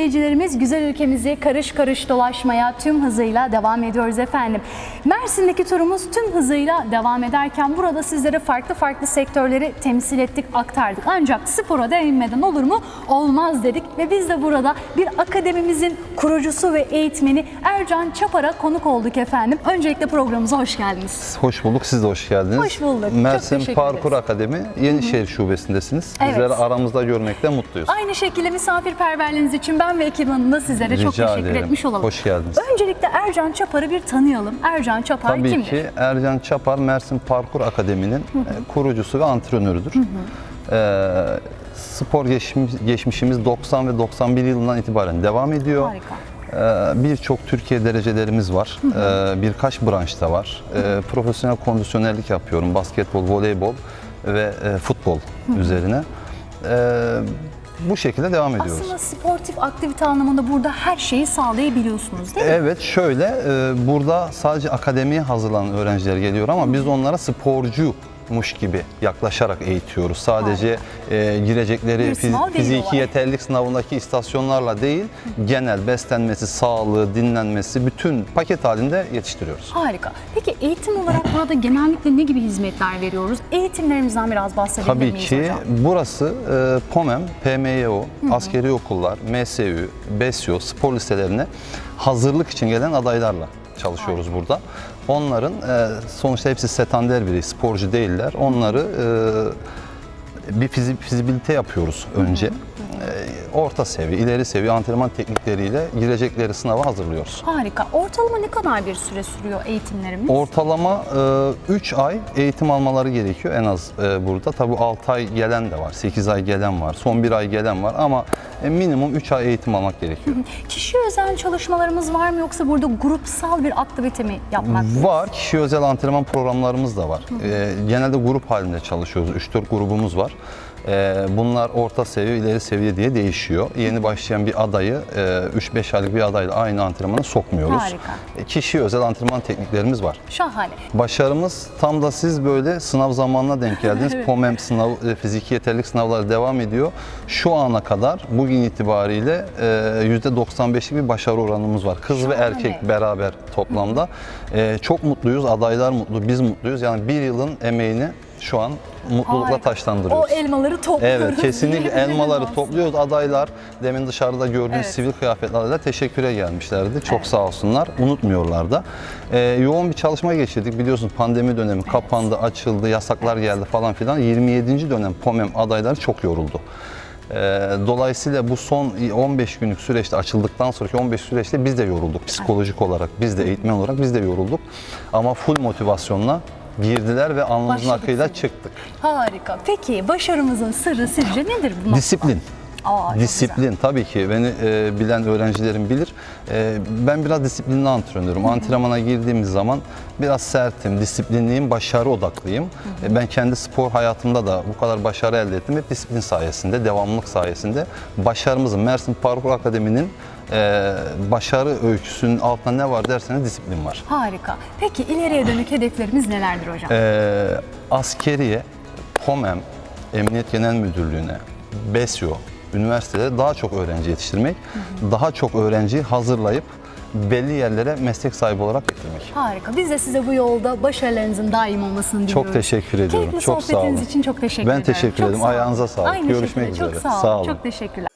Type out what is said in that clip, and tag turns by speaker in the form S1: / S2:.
S1: İzleyicilerimiz güzel ülkemizi karış karış dolaşmaya tüm hızıyla devam ediyoruz efendim. Mersin'deki turumuz tüm hızıyla devam ederken burada sizlere farklı farklı sektörleri temsil ettik, aktardık. Ancak spora değinmeden olur mu? Olmaz dedik ve biz de burada bir akademimizin kurucusu ve eğitmeni Ercan Çapar'a konuk olduk efendim. Öncelikle programımıza hoş geldiniz.
S2: Hoş bulduk, siz de hoş geldiniz.
S1: Hoş bulduk,
S2: Mersin Parkur. Akademi Yenişehir Şubesindesiniz.
S1: Evet.
S2: Bizleri aramızda görmekte mutluyuz.
S1: Aynı şekilde misafirperverliğiniz için ben ve ekibim adına sizlere çok
S2: Rica
S1: teşekkür
S2: ederim.
S1: etmiş olalım.
S2: Hoş geldiniz.
S1: Öncelikle Ercan Çapar'ı bir tanıyalım. Ercan Çapar
S2: Tabii
S1: kimdir?
S2: ki Ercan Çapar Mersin Parkur Akademi'nin e, kurucusu ve antrenörüdür. Ee, spor geçmiş- geçmişimiz 90 ve 91 yılından itibaren devam ediyor.
S1: Harika.
S2: Ee, Birçok Türkiye derecelerimiz var. Ee, Birkaç branşta var. Ee, Profesyonel kondisyonerlik yapıyorum. Basketbol, voleybol ve e, futbol üzerine. Ee, Bu şekilde devam ediyoruz.
S1: Aslında sportif aktivite anlamında burada her şeyi sağlayabiliyorsunuz değil mi?
S2: Evet şöyle e, burada sadece akademiye hazırlanan öğrenciler geliyor ama biz onlara sporcumuş gibi yaklaşarak eğitiyoruz. Sadece e, girecekleri
S1: Bir sınav değil
S2: fiziki
S1: olay.
S2: yeterlilik sınavındaki istasyonlarla değil, genel beslenmesi, sağlığı, dinlenmesi bütün paket halinde yetiştiriyoruz.
S1: Harika. Peki eğitim olarak burada genellikle ne gibi hizmetler veriyoruz? Eğitimlerimizden biraz bahsedebilir
S2: Tabii
S1: miyiz
S2: ki
S1: hocam?
S2: burası e, POMEM, PMYO, askeri okullar, MSÜ, BESYO spor liselerine hazırlık için gelen adaylarla çalışıyoruz burada. Onların e, sonuçta hepsi setander biri, sporcu değiller. Onları e, bir fizi, fizibilite yapıyoruz önce. E, orta seviye, ileri seviye antrenman teknikleriyle girecekleri sınava hazırlıyoruz.
S1: Harika. Ortalama ne kadar bir süre sürüyor eğitimlerimiz?
S2: Ortalama 3 ay eğitim almaları gerekiyor en az e, burada. Tabii 6 ay gelen de var, 8 ay gelen var, son 1 ay gelen var ama e, minimum 3 ay eğitim almak gerekiyor.
S1: Kişi özel çalışmalarımız var mı yoksa burada grupsal bir aktivite mi yapmak?
S2: Var, kişi özel antrenman programlarımız da var. E, genelde grup halinde çalışıyoruz, 3-4 grubumuz var. E, bunlar orta seviye, ileri seviye diye değişiyor. Yeni başlayan bir adayı e, 3-5 aylık bir adayla aynı antrenmana sokmuyoruz.
S1: Harika.
S2: E, kişi özel antrenman tekniklerimiz var.
S1: Şahane.
S2: Başarımız tam da siz böyle sınav zamanına denk geldiniz. POMEM sınav, e, fiziki yeterlilik sınavları devam ediyor. Şu ana kadar bugün itibariyle e, %95'lik bir başarı oranımız var. Kız ve
S1: Şahane.
S2: erkek beraber toplamda. E, çok mutluyuz, adaylar mutlu, biz mutluyuz. Yani bir yılın emeğini şu an mutlulukla
S1: Harika.
S2: taşlandırıyoruz.
S1: O elmaları topluyoruz.
S2: Evet kesinlikle elmaları topluyoruz. Adaylar demin dışarıda gördüğünüz
S1: Evet.
S2: sivil kıyafetli adaylar teşekküre gelmişlerdi. Çok
S1: Evet.
S2: sağ olsunlar. Unutmuyorlar da. Ee, yoğun bir çalışma geçirdik. Biliyorsunuz pandemi dönemi kapandı, açıldı, yasaklar geldi falan filan. 27. dönem POMEM adayları çok yoruldu. Ee, dolayısıyla bu son 15 günlük süreçte açıldıktan sonraki 15 süreçte biz de yorulduk psikolojik olarak, biz de eğitmen olarak biz de yorulduk. Ama full motivasyonla girdiler ve alnımızın
S1: Başladık
S2: akıyla çıktık.
S1: Harika. Peki başarımızın sırrı sizce nedir? bu
S2: Disiplin.
S1: Aa,
S2: Disiplin tabii ki beni e, bilen öğrencilerim bilir. E, ben biraz disiplinli antrenörüm. Antrenmana girdiğimiz zaman biraz sertim, disiplinliyim, başarı odaklıyım. E, ben kendi spor hayatımda da bu kadar başarı elde ettim. Hep disiplin sayesinde, devamlılık sayesinde. Başarımızın Mersin Parkur Akademi'nin e, başarı öyküsünün altında ne var derseniz disiplin var.
S1: Harika. Peki ileriye dönük hedeflerimiz nelerdir hocam?
S2: Ee, askeriye, POMEM, Emniyet Genel Müdürlüğü'ne, BESYO, üniversitelere daha çok öğrenci yetiştirmek, daha çok öğrenciyi hazırlayıp belli yerlere meslek sahibi olarak getirmek.
S1: Harika. Biz de size bu yolda başarılarınızın daim olmasını diliyoruz.
S2: Çok teşekkür ediyorum.
S1: Keyifli
S2: çok sağ olun.
S1: sohbetiniz için çok teşekkür
S2: Ben
S1: ederim.
S2: teşekkür
S1: Çok
S2: ederim.
S1: sağ.
S2: Ayağınıza sağlık.
S1: Aynı
S2: Görüşmek
S1: şekilde.
S2: üzere.
S1: Çok sağ olun.
S2: Sağ olun.
S1: Çok teşekkürler.